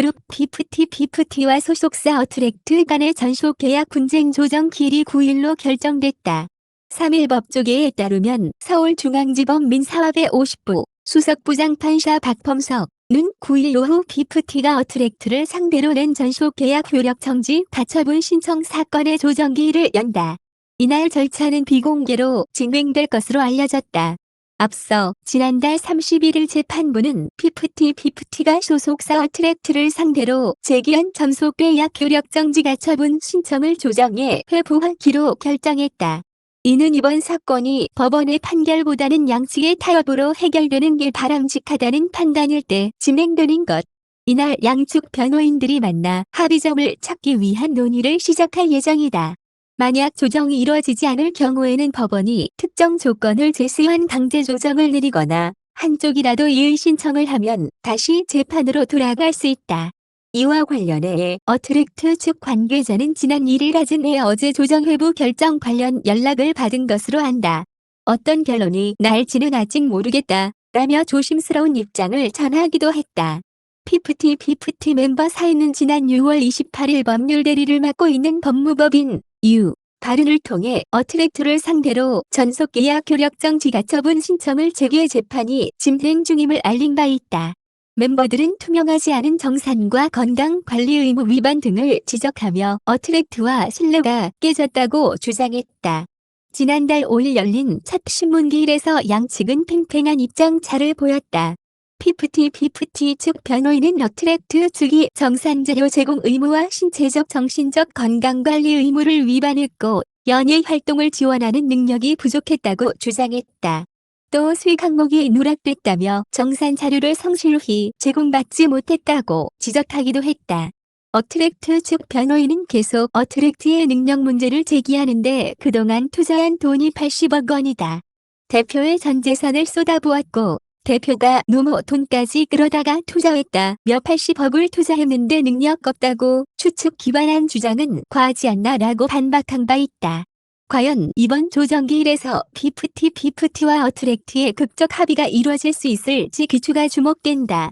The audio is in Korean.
그룹 피프티 피프티와 소속사 어트랙트 간의 전속 계약 분쟁 조정 기일이 9일로 결정됐다. 3일 법조계에 따르면 서울중앙지법 민사합의 50부 수석부장 판사 박범석은 9일 오후 피프티가 어트랙트를 상대로 낸 전속 계약 효력 정지 가처분 신청 사건의 조정기일을 연다. 이날 절차는 비공개로 진행될 것으로 알려졌다. 앞서 지난달 31일 재판부는 피프티 피프티가 소속사 어트랙트를 상대로 제기한 전속 계약 효력 정지 가 처분 신청을 조정해 회부하기로 결정했다. 이는 이번 사건이 법원의 판결보다는 양측의 타협으로 해결되는 게 바람직하다는 판단일 때 진행되는 것. 이날 양측 변호인들이 만나 합의점을 찾기 위한 논의를 시작할 예정이다. 만약 조정이 이루어지지 않을 경우에는 법원이 특정 조건을 제시한 강제 조정을 내리거나 한쪽이라도 이의 신청을 하면 다시 재판으로 돌아갈 수 있다. 이와 관련해 어트랙트 측 관계자는 지난 1일 가진해 어제 조정 회부 결정 관련 연락을 받은 것으로 안다. 어떤 결론이 날지는 아직 모르겠다. 라며 조심스러운 입장을 전하기도 했다. 피프티 피프티 멤버 사이는 지난 6월 28일 법률 대리를 맡고 있는 법무법인 유 발언을 통해 어트랙트를 상대로 전속 계약 효력 정 지 가처분 신청을 제기해 재판이 진행 중임을 알린 바 있다. 멤버들은 투명하지 않은 정산과 건강 관리 의무 위반 등을 지적하며 어트랙트와 신뢰가 깨졌다고 주장했다. 지난달 5일 열린 첫 신문기일에서 양측은 팽팽한 입장차를 보였다. 피프티 피프티 측 변호인은 어트랙트 측이 정산자료 제공 의무와 신체적 정신적 건강관리 의무를 위반했고 연예 활동을 지원하는 능력이 부족했다고 주장했다. 또 수익 항목이 누락됐다며 정산 자료를 성실히 제공받지 못했다고 지적하기도 했다. 어트랙트 측 변호인은 계속 어트랙트의 능력 문제를 제기하는데 그동안 투자한 돈이 80억 원이다. 대표의 전 재산을 쏟아부었고 대표가 노모 돈까지 끌어다가 투자했다. 몇 80억을 투자했는데 능력 없다고 추측 기반한 주장은 과하지 않나 라고 반박한 바 있다. 과연 이번 조정기일에서 피프티 피프티와 어트랙트의 극적 합의가 이루어질 수 있을지 기추가 주목된다.